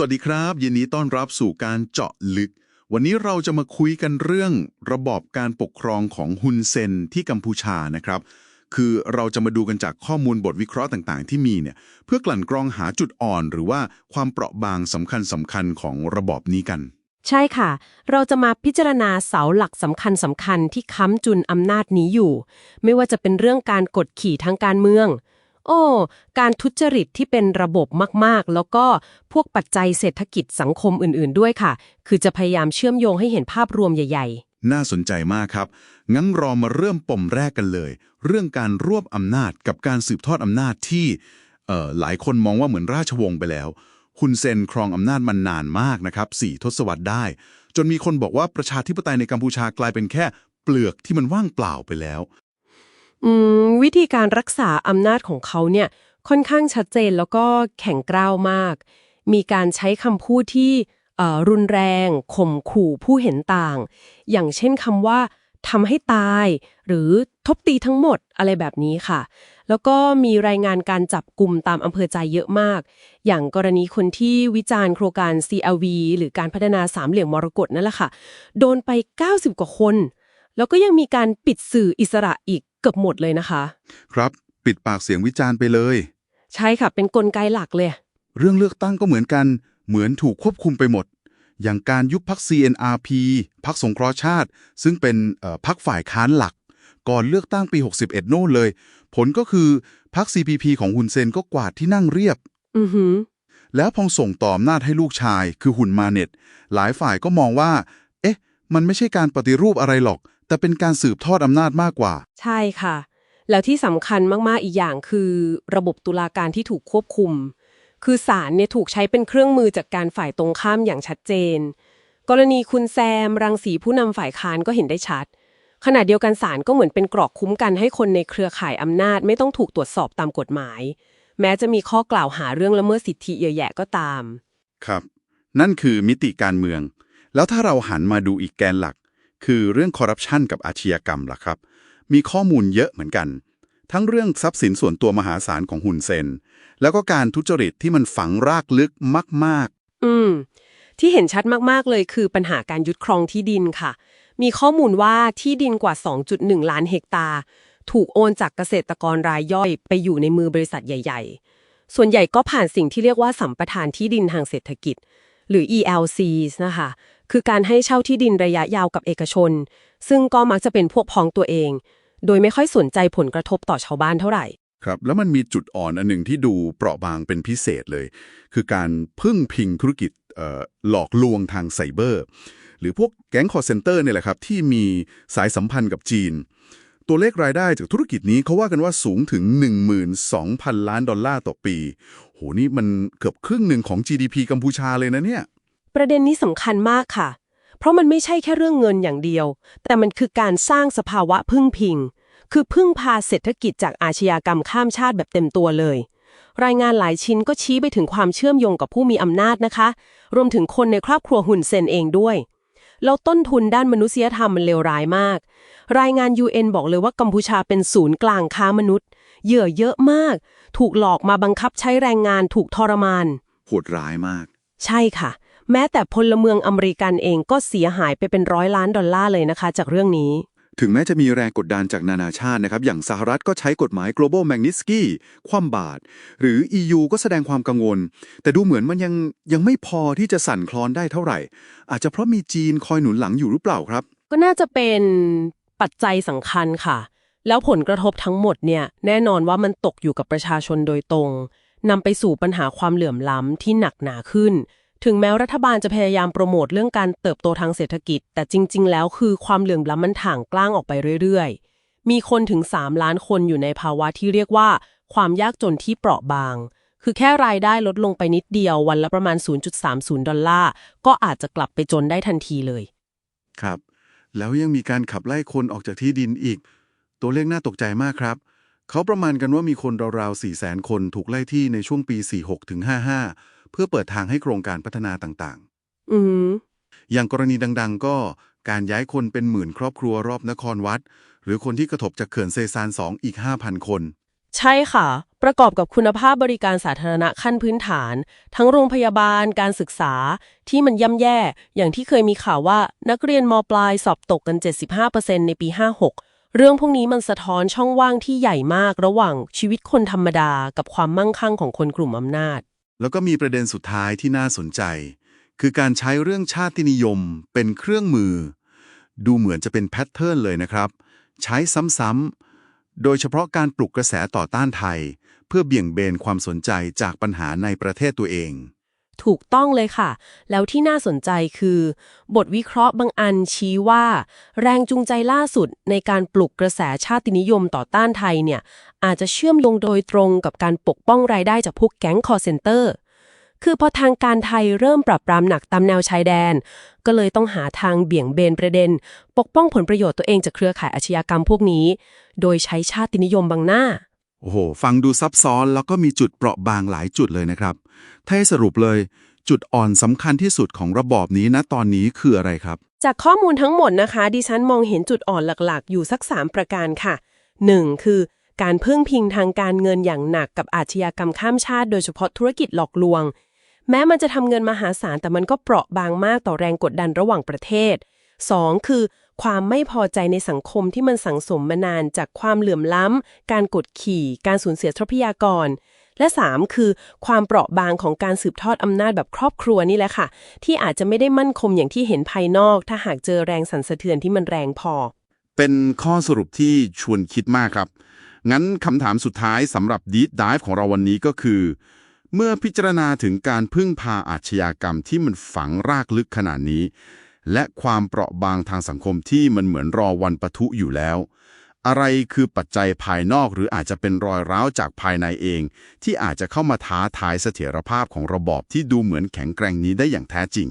สวัสดีครับ ยินดีต้อนรับสู่การเจาะลึก วันนี้เราจะมาคุยกันเรื่องระบอบการปกครองของฮุนเซนที่กัมพูชานะครับ คือเราจะมาดูกันจากข้อมูลบทวิเคราะห์ต่างๆ ที่มีเนี่ยเพื่อกลั่นกรองหาจุดอ่อน หรือว่าความเปราะบางสำคัญสำคัญของระบอบนี้กัน ใช่ค่ะ เราจะมาพิจารณาเสาหลักสำคัญสำคัญที่ค้ำจุนอำนาจนี้อยู่ ไม่ว่าจะเป็นเรื่องการกดขี่ทางการเมือง โอ้การทุจริตที่เป็นระบบมากๆ แล้วก็พวกปัจจัยเศรษฐกิจสังคมอื่นๆด้วยค่ะ คือจะพยายามเชื่อมโยงให้เห็นภาพรวมใหญ่ ๆ น่าสนใจมากครับ งั้นรอมาเริ่มปมแรกกันเลย เรื่องการรวบอำนาจกับการสืบทอดอำนาจที่เอ่อหลายคนมองว่าเหมือนราชวงศ์ไปแล้วฮุนเซนครองอำนาจมันนานมากนะครับสี่ทศวรรษได้ จนมีคนบอกว่าประชาธิปไตยในกัมพูชากลายเป็นแค่เปลือกที่มันว่างเปล่าไปแล้ว อืมวิธีการรักษาอำนาจของเขาเนี่ยค่อนข้างชัดเจนแล้วก็แข็งกร้าวมาก มีการใช้คำพูดที่รุนแรงข่มขู่ผู้เห็นต่าง อย่างเช่นคำว่าทำให้ตาย หรือทบตีทั้งหมดอะไรแบบนี้ค่ะ แล้วก็มีรายงานการจับกลุ่มตามอำเภอใจเยอะมาก อย่างกรณีคนที่วิจารณ์โครงการ CLV หรือการพัฒนาสามเหลี่ยมมรกตนั่นแหละค่ะ โดนไป 90 กว่าคน แล้วก็ยังมีการปิดสื่ออิสระอีก เกือบหมดเลยนะคะ ครับปิดปากเสียงวิจารณ์ไปเลย ใช่ค่ะ เป็นกลไกหลักเลย เรื่องเลือกตั้งก็เหมือนกัน เหมือนถูกควบคุมไปหมด อย่างการยุบพัก CNRP พักสงเคราะห์ชาติ ซึ่งเป็นเอ่อพักฝ่ายค้านหลัก ก่อนเลือกตั้งปี 61 โน่นเลย ผลก็คือพัก CPP ของฮุนเซนก็กวาดที่นั่งเรียบ อือหือแล้วพอส่งต่ออำนาจให้ลูกชาย คือหุ่นมาเน็ต หลายฝ่ายก็มองว่า เอ๊ะ มันไม่ใช่การปฏิรูปอะไรหรอก แต่เป็นการสืบทอดอำนาจมากกว่า ใช่ค่ะ แล้วที่สำคัญมากๆอีกอย่างคือระบบตุลาการที่ถูกควบคุม คือศาลเนี่ยถูกใช้เป็นเครื่องมือจากการฝ่ายตรงข้ามอย่างชัดเจน กรณีคุณแซม รังสีผู้นำฝ่ายค้านก็เห็นได้ชัด ขณะเดียวกันศาลก็เหมือนเป็นกรอกคุ้มกันให้คนในเครือข่ายอำนาจไม่ต้องถูกตรวจสอบตามกฎหมาย แม้จะมีข้อกล่าวหาเรื่องละเมิดสิทธิเยอะแยะก็ตาม ครับ นั่นคือมิติการเมือง แล้วถ้าเราหันมาดูอีกแกนหลัก คือเรื่องคอร์รัปชันกับอาชญากรรมล่ะครับ มีข้อมูลเยอะเหมือนกัน ทั้งเรื่องทรัพย์สินส่วนตัวมหาศาลของฮุนเซน แล้วก็การทุจริตที่มันฝังรากลึกมาก ๆ อืม ที่เห็นชัดมาก ๆ เลยคือปัญหาการยึดครองที่ดินค่ะ มีข้อมูลว่าที่ดินกว่า 2.1 ล้านเฮกตาร์ ถูกโอนจากเกษตรกรรายย่อยไปอยู่ในมือบริษัทใหญ่ ๆ ส่วนใหญ่ก็ผ่านสิ่งที่เรียกว่าสัมปทานที่ดินทางเศรษฐกิจ หรือ ELCs นะคะ คือการให้เช่าที่ดินระยะยาวกับเอกชน ซึ่งก็มักจะเป็นพวกพ้องตัวเอง โดยไม่ค่อยสนใจผลกระทบต่อชาวบ้านเท่าไหร่ ครับ แล้วมันมีจุดอ่อนอันหนึ่งที่ดูเปราะบางเป็นพิเศษเลย คือการพึ่งพิงธุรกิจหลอกลวงทางไซเบอร์ หรือพวกแก๊งคอร์เซนเตอร์เนี่ยแหละครับที่มีสายสัมพันธ์กับจีน ตัวเลขรายได้จากธุรกิจนี้เขาว่ากันว่าสูงถึง 12,000 ล้านดอลลาร์ต่อปี โหนี่มันเกือบครึ่งหนึ่งของ GDP กัมพูชาเลยนะเนี่ย ประเด็นนี้สำคัญมากค่ะ เพราะมันไม่ใช่แค่เรื่องเงินอย่างเดียว แต่มันคือการสร้างสภาวะพึ่งพิง คือพึ่งพาเศรษฐกิจจากอาชญากรรมข้ามชาติแบบเต็มตัวเลย รายงานหลายชิ้นก็ชี้ไปถึงความเชื่อมโยงกับผู้มีอำนาจนะคะ รวมถึงคนในครอบครัวหุ่นเซนเองด้วยแล้วต้นทุนด้านมนุษยธรรมมันเลวร้ายมาก รายงาน UN บอกเลยว่ากัมพูชาเป็นศูนย์กลางค้ามนุษย์ เหยื่อเยอะมาก ถูกหลอกมาบังคับใช้แรงงานถูกทรมาน โหดร้ายมาก ใช่ค่ะ แม้แต่พลเมืองอเมริกันเองก็เสียหายไปเป็นร้อยล้านดอลลาร์เลยนะคะ จากเรื่องนี้ ถึงแม้จะมีแรงกดดันจากนานาชาตินะครับ อย่างสหรัฐก็ใช้กฎหมาย global magnitsky คว่ำบาตรหรือ EU ก็แสดงความกังวล แต่ดูเหมือนมันยังยังไม่พอที่จะสั่นคลอนได้เท่าไหร่ อาจจะเพราะมีจีนคอยหนุนหลังอยู่หรือเปล่าครับ ก็น่าจะเป็นปัจจัยสำคัญค่ะ แล้วผลกระทบทั้งหมดเนี่ยแน่นอนว่ามันตกอยู่กับประชาชนโดยตรงนำไปสู่ปัญหาความเหลื่อมล้ำที่หนักหนาขึ้น ถึงแม้รัฐบาลจะพยายามโปรโมทเรื่องการเติบโตทางเศรษฐกิจ แต่จริง ๆ แล้วคือความเหลื่อมล้ำมันถ่างกล้างออกไปเรื่อยๆ มีคนถึง 3 ล้านคนอยู่ในภาวะที่เรียกว่า ความยากจนที่เปราะบาง คือแค่รายได้ลดลงไปนิดเดียววันละประมาณ 0.30 ดอลลาร์ ก็อาจจะกลับไปจนได้ทันทีเลย ครับ แล้วยังมีการขับไล่คนออกจากที่ดินอีก ตัวเลขน่าตกใจมากครับเขาประมาณกันว่ามีคนราวๆ4 0 0 0 0 0 คนถูกไล่ที่ในช่วงปี 46ถึง55 เพื่อเปิดทางให้โครงการพัฒนาต่างอืมๆอย่างกรณีดัง ๆ ก็การย้ายคนเป็นหมื่นครอบครัวรอบนครวัด หรือคนที่กระทบจากเขื่อนเซซาน2อีก 5,000 คน ใช่ค่ะ ประกอบกับคุณภาพบริการสาธารณะขั้นพื้นฐาน ทั้งโรงพยาบาล การศึกษา ที่มันย่ำแย่ อย่างที่เคยมีข่าวว่านักเรียนมปลายสอบตกกัน 75%ในปี 56 เรื่องพวกนี้มันสะท้อนช่องว่างที่ใหญ่มากระหว่างชีวิตคนธรรมดา กับความมั่งคั่งของคนกลุ่มอำนาจ แล้วก็มีประเด็นสุดท้ายที่น่าสนใจ คือการใช้เรื่องชาตินิยมเป็นเครื่องมือ ดูเหมือนจะเป็นแพทเทิร์นเลยนะครับ ใช้ซ้ำๆ โดยเฉพาะการปลุกกระแสต่อต้านไทย เพื่อเบี่ยงเบนความสนใจจากปัญหาในประเทศตัวเอง ถูกต้องเลยค่ะ แล้วที่น่าสนใจคือ บทวิเคราะห์บางอันชี้ว่า แรงจูงใจล่าสุดในการปลุกกระแสชาตินิยมต่อต้านไทยเนี่ย อาจจะเชื่อมโยงโดยตรงกับการปกป้องรายได้จากพวกแก๊งคอร์เซนเตอร์คือพอทางการไทยเริ่มปรับปรามหนักตามแนวชายแดน ก็เลยต้องหาทางเบี่ยงเบนประเด็น ปกป้องผลประโยชน์ตัวเองจากเครือข่ายอาชญากรรมพวกนี้ โดยใช้ชาตินิยมบังหน้า โอ้โห ฟังดูซับซ้อนแล้วก็มีจุดเปราะบางหลายจุดเลยนะครับ ถ้าให้สรุปเลย จุดอ่อนสำคัญที่สุดของระบอบนี้นะตอนนี้คืออะไรครับ จากข้อมูลทั้งหมดนะคะ ดิฉันมองเห็นจุดอ่อนหลักๆ อยู่สัก 3 ประการค่ะ 1. คือการพึ่งพิงทางการเงินอย่างหนักกับอาชญากรรมข้ามชาติ โดยเฉพาะธุรกิจหลอกลวง แม้มันจะทำเงินมหาศาลแต่มันก็เปราะบางมากต่อแรงกดดันระหว่างประเทศ 2. คือ ความไม่พอใจในสังคมที่มันสังสมมานานจากความเหลื่อมล้ำ การกดขี่ การสูญเสียทรัพยากร และ 3 คือ ความเปราะบางของการสืบทอดอำนาจแบบครอบครัวนี่แหละค่ะ ที่อาจจะไม่ได้มั่นคงอย่างที่เห็นภายนอก ถ้าหากเจอแรงสั่นสะเทือนที่มันแรงพอ เป็นข้อสรุปที่ชวนคิดมากครับ งั้นคำถามสุดท้ายสำหรับ Deep Dive ของเราวันนี้ก็คือ เมื่อพิจารณาถึงการพึ่งพาอาชญากรรมที่มันฝังรากลึกขนาดนี้ และความเปราะบางทางสังคมที่มันเหมือนรอวันปะทุอยู่แล้ว อะไรคือปัจจัยภายนอกหรืออาจจะเป็นรอยร้าวจากภายในเอง ที่อาจจะเข้ามาท้าทายเสถียรภาพของระบอบที่ดูเหมือนแข็งแกร่งนี้ได้อย่างแท้จริง